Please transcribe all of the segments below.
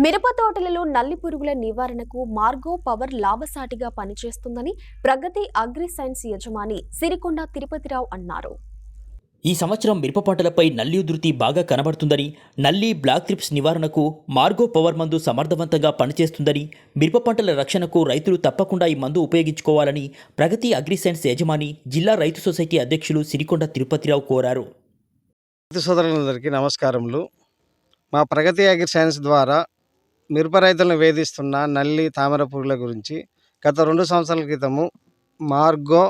మిరప తోటలలో నల్లి పురుగుల నివారణకు మార్గో పవర్ లాభసాటిగా పనిచేస్తుందని ప్రగతి అగ్రి సైన్స్ యజమాని సిరికొండ తిరుపతిరావు అన్నారు. ఈ సంవత్సరం మిరప పంటలపై నల్లి ఉధృతి బాగా కనబడుతుందని నల్లి బ్లాక్ త్రిప్స్ నివారణకు మార్గో పవర్ మందు సమర్థవంతంగా పనిచేస్తుందని మిరప పంటల రక్షణకు రైతులు తప్పకుండా ఈ మందు ఉపయోగించుకోవాలని ప్రగతి అగ్రిసైన్స్ యజమాని జిల్లా రైతు సొసైటీ అధ్యక్షులు సిరికొండ తిరుపతిరావు కోరారు. రైతు సోదరులందరికీ నమస్కారములు. మా ప్రగతి అగ్రి సైన్స్ ద్వారా మిరప రైతులను వేధిస్తున్న నల్లి తామర పురుగుల గురించి గత రెండు సంవత్సరాల క్రితము మార్గో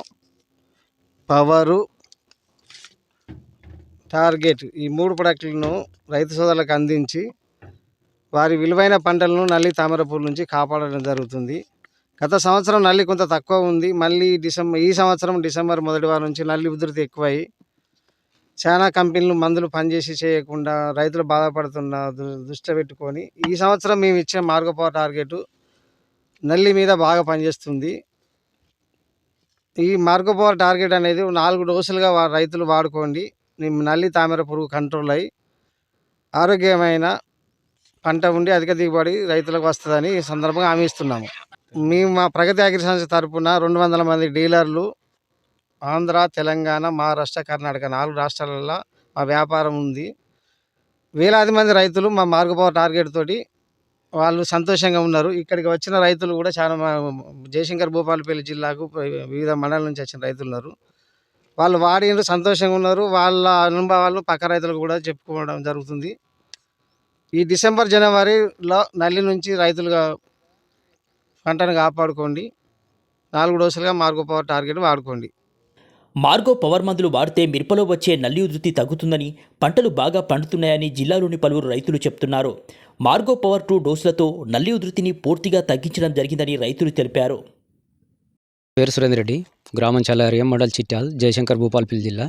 పవరు టార్గెట్ ఈ మూడు ప్రొడక్టులను రైతు సోదరులకు అందించి వారి విలువైన పంటలను నల్లి తామర పురుగు నుంచి కాపాడడం జరుగుతుంది. గత సంవత్సరం నల్లి కొంత తక్కువ ఉంది. మళ్ళీ డిసెంబర్ ఈ సంవత్సరం డిసెంబర్ మొదటి వారం నుంచి నల్లి ఉధృతి ఎక్కువై చాలా కంపెనీలు మందులు పనిచేసి చేయకుండా రైతులు బాధపడుతున్న దృష్టి పెట్టుకొని ఈ సంవత్సరం మేము ఇచ్చిన మార్గపో టార్గెట్ నల్లి మీద బాగా పనిచేస్తుంది. ఈ మార్గపో టార్గెట్ అనేది నాలుగు డోసులుగా వా- రైతులు వాడుకోండి. నల్లి తామర పురుగు కంట్రోల్ అయ్యి ఆరోగ్యమైన పంట ఉండి అధిక దిగుబడి రైతులకు వస్తుందని ఈ సందర్భంగా హామీ ఇస్తున్నాము. మేము మా ప్రగతి అగ్రి సంస్థ తరఫున రెండు వందల మంది డీలర్లు ఆంధ్ర తెలంగాణ మహారాష్ట్ర కర్ణాటక నాలుగు రాష్ట్రాలలో మా వ్యాపారం ఉంది. వేలాది మంది రైతులు మా మార్గపోవ టార్గెట్ తోటి వాళ్ళు సంతోషంగా ఉన్నారు. ఇక్కడికి వచ్చిన రైతులు కూడా చాలా జయశంకర్ భూపాలపల్లి జిల్లాకు వివిధ మండలం నుంచి వచ్చిన రైతులు ఉన్నారు. వాళ్ళు వాడిన సంతోషంగా ఉన్నారు. వాళ్ళ అనుభవాలను పక్క రైతులకు కూడా చెప్పుకోవడం జరుగుతుంది. ఈ డిసెంబర్ జనవరిలో నల్లి నుంచి రైతులుగా పంటను కాపాడుకోండి. నాలుగు డోసులుగా మార్గపోవ టార్గెట్ వాడుకోండి. మార్గో పవర్ మందులు వాడితే మిరపలో వచ్చే నల్లి ఉధృతి తగ్గుతుందని పంటలు బాగా పండుతున్నాయని జిల్లాలోని పలువురు రైతులు చెప్తున్నారు. మార్గో పవర్ టూ డోసులతో నల్లి ఉధృతిని పూర్తిగా తగ్గించడం జరిగిందని రైతులు తెలిపారు. పేరు సురేందర్ రెడ్డి గ్రామం చల్లారియం మండల్ చిట్టాల్ జయశంకర్ భూపాలపల్లి జిల్లా.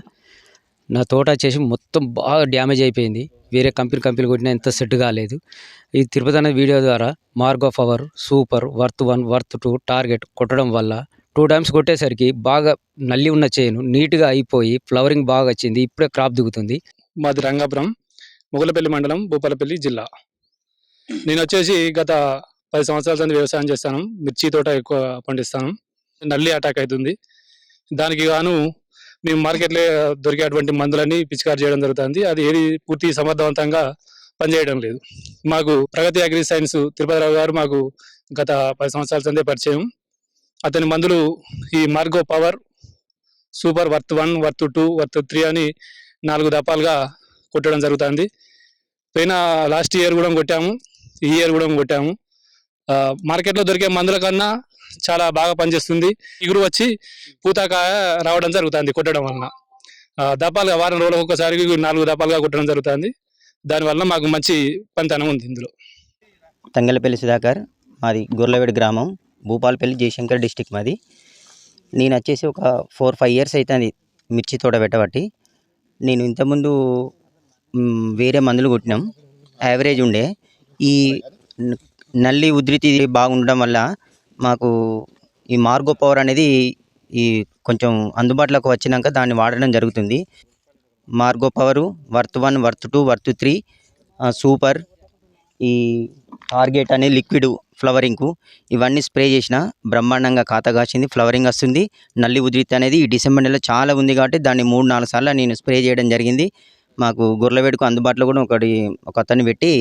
నా తోట వచ్చేసి మొత్తం బాగా డ్యామేజ్ అయిపోయింది. వేరే కంపెనీ కంపెనీలు కొట్టినా ఎంత సెట్ కాలేదు. ఈ తిరుపతి అనే వీడియో ద్వారా Margo power super worth one worth two target కొట్టడం వల్ల టూ టైమ్స్ కొట్టేసరికి బాగా నల్లి ఉన్న చేను నీట్గా అయిపోయి ఫ్లవరింగ్ బాగా వచ్చింది. ఇప్పుడే క్రాప్ దిగుతుంది. మాది రంగాపురం ముగలపల్లి మండలం భూపాలపల్లి జిల్లా. నేను వచ్చేసి గత పది సంవత్సరాల నుండి వ్యవసాయం చేస్తాను. మిర్చి తోట ఎక్కువ పండిస్తాను. నల్లి అటాక్ అవుతుంది. దానికి గాను మేము మార్కెట్లో దొరికేటువంటి మందులన్నీ పిచికారు చేయడం జరుగుతుంది. అది ఏది పూర్తి సమర్థవంతంగా పనిచేయడం లేదు. మాకు ప్రగతి అగ్రి సైన్స్ తిరుపతిరావు గారు మాకు గత పది సంవత్సరాల సందే పరిచయం. అతని మందులు ఈ Margo power super worth one worth two worth three అని నాలుగు దపాలుగా కొట్టడం జరుగుతుంది. పోయిన లాస్ట్ ఇయర్ కూడా కొట్టాము ఈ ఇయర్ కూడా కొట్టాము. మార్కెట్లో దొరికే మందుల కన్నా చాలా బాగా పనిచేస్తుంది. ఇగురు వచ్చి పూతాకాయ రావడం జరుగుతుంది కొట్టడం వలన. దపాలుగా వారం రోజులకు ఒకసారి నాలుగు దపాలుగా కొట్టడం జరుగుతుంది. దానివల్ల మాకు మంచి పనితనం ఉంది ఇందులో. తంగలపల్లి సుధాకర్ మాది గుర్లవేడి గ్రామం. భూపాలపల్లి జయశంకర్ డిస్టిక్ మాది. నేను వచ్చేసి ఒక ఫోర్ ఫైవ్ ఇయర్స్ అవుతుంది మిర్చి తోట పెట్టబట్టి. నేను ఇంతకుముందు వేరే మందులు కొట్టినాం. యావరేజ్ ఉండే. ఈ నల్లి ఉధృతి బాగుండడం వల్ల మాకు ఈ మార్గో పవర్ అనేది ఈ కొంచెం అందుబాటులోకి వచ్చినాక దాన్ని వాడడం జరుగుతుంది. Margo power worth one worth two worth three super. ఈ టార్గెట్ అనే లిక్విడ్ ఫ్లవరింగ్కు ఇవన్నీ స్ప్రే చేసిన బ్రహ్మాండంగా ఖాతా కాసింది ఫ్లవరింగ్ వస్తుంది. నల్లి ఉధృతి అనేది ఈ డిసెంబర్ నెల చాలా ఉంది కాబట్టి దాన్ని మూడు నాలుగు సార్లు నేను స్ప్రే చేయడం జరిగింది. మాకు గుర్లవేడుకు అందుబాటులో కూడా ఒకటి ఒక అతన్ని పెట్టి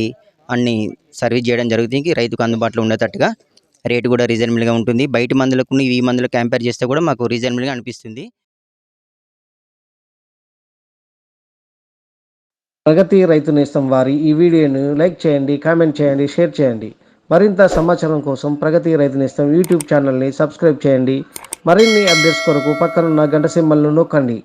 అన్ని సర్వీస్ చేయడం జరుగుతుంది. రైతుకు అందుబాటులో ఉండేటట్టుగా రేటు కూడా రీజనబుల్గా ఉంటుంది. బయట మందులకు ఈ మందులకు కంపేర్ చేస్తే కూడా మాకు రీజనబుల్గా అనిపిస్తుంది. ప్రగతి రైతు నేస్తం వారి ఈ వీడియోను లైక్ చేయండి కామెంట్ చేయండి షేర్ చేయండి. మరింత సమాచారం కోసం ప్రగతి రైతు నేస్తం యూట్యూబ్ ఛానల్ని సబ్స్క్రైబ్ చేయండి. మరిన్ని అప్డేట్స్ కొరకు పక్కనున్న గంట సింబల్ను నొక్కండి.